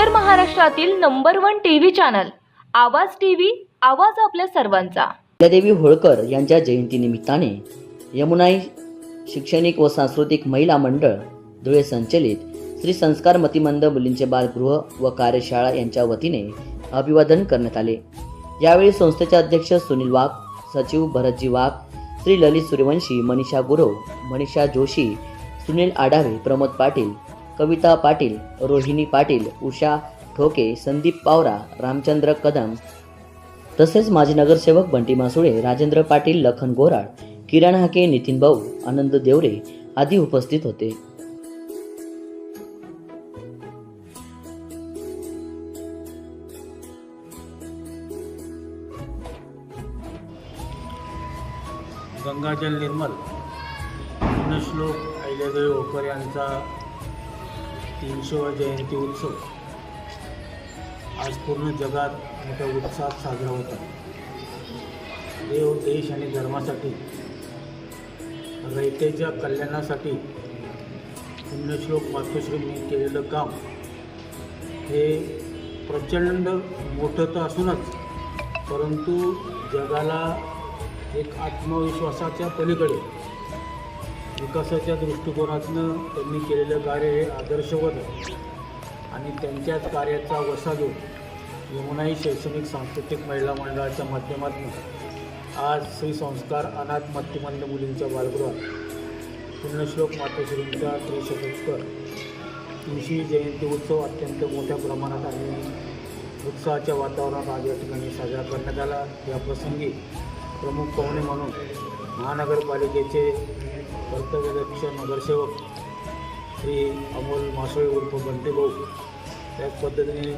उत्तर महाराष्ट्रातील number one TV channel Awaaz TV आवाज आपल्या सर्वांचा. देवी होळकर यांच्या जयंतीनिमित्ताने यमुनाई शैक्षणिक व सांस्कृतिक महिला मंडळ धुळे संचलित श्री संस्कार मतिमंद मुलींचे बालगृह व कार्यशाळा यांच्या वतीने अभिवादन करण्यात आले. यावेळी संस्थेचे अध्यक्ष सुनील वाघ सचिव भरतजी वाघ श्री ललित सूर्यवंशी मनीषा गुरव मनीषा जोशी सुनील आढावे प्रमोद पाटील कविता पाटील रोहिणी पाटील उषा ठोके संदीप पावरा रामचंद्र कदम. तसेच माजी नगरसेवक बंटी मासुळे राजेंद्र पाटील लखन गोराड किरण हाके नितीन भाऊ आनंद देवरे आदी उपस्थित होते. गंगाजल निर्मल. श्लोक अहिल्यादेवी होकर यांचा तीनशेवा जयंती उत्सव. आज पूर्ण जगात मोठ्या उत्साहात साजरा होत. आहे देव देश आणि धर्मासाठी रयतेच्या कल्याणासाठी पुण्यश्लोक मातोश्रींनी केलेलं काम हे प्रचंड मोठं तर असूनच परंतु जगाला एक आत्मविश्वासाच्या पलीकडे विकासाच्या दृष्टिकोनातनं त्यांनी केलेलं कार्य हे आदर्शवत आहे. आणि त्यांच्याच कार्याचा वसा घेऊन यमुनाई शैक्षणिक सांस्कृतिक महिला मंडळाच्या माध्यमातून आज श्री संस्कार अनाथ मतिमंद मुलींच्या बालगृहात पुण्यश्लोक मातोश्रींचा त्रिशतोत्तर तुळशी जयंती उत्सव अत्यंत मोठ्या प्रमाणात आणि उत्साहाच्या वातावरणात आज या ठिकाणी साजरा करण्यात आला. या प्रसंगी प्रमुख पाहुणे म्हणून महानगरपालिकेचे कर्तव्यदक्ष नगरसेवक श्री अमोल मासोळे उर्फ बंटी भाऊ. त्याच पद्धतीने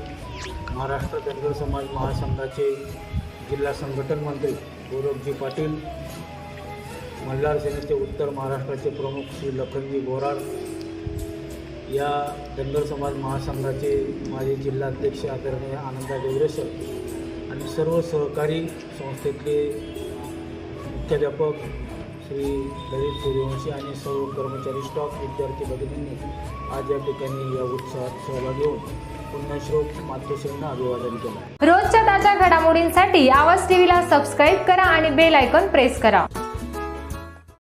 महाराष्ट्र धनगर समाज महासंघाचे जिल्हा संघटन मंत्री गौरवजी पाटील मल्हार सेनेचे उत्तर महाराष्ट्राचे प्रमुख श्री लखनजी बोराड या धनगर समाज महासंघाचे माजी जिल्हाध्यक्ष आदरणीय आनंदा देवरेसर आणि सर्व सहकारी संस्थेतले मुख्याध्यापक श्री ललित सूर्यवंशी आणि सर्व कर्मचारी स्टॉफ विद्यार्थी भगिनींनी आज या ठिकाणी या उत्सवात सहभागी होऊन पुण्यश्लोक मातोश्रींना अभिवादन केलं. रोजच्या ताज्या घडामोडींसाठी आवाज टीव्हीला सबस्क्राईब करा आणि बेल आयकॉन प्रेस करा.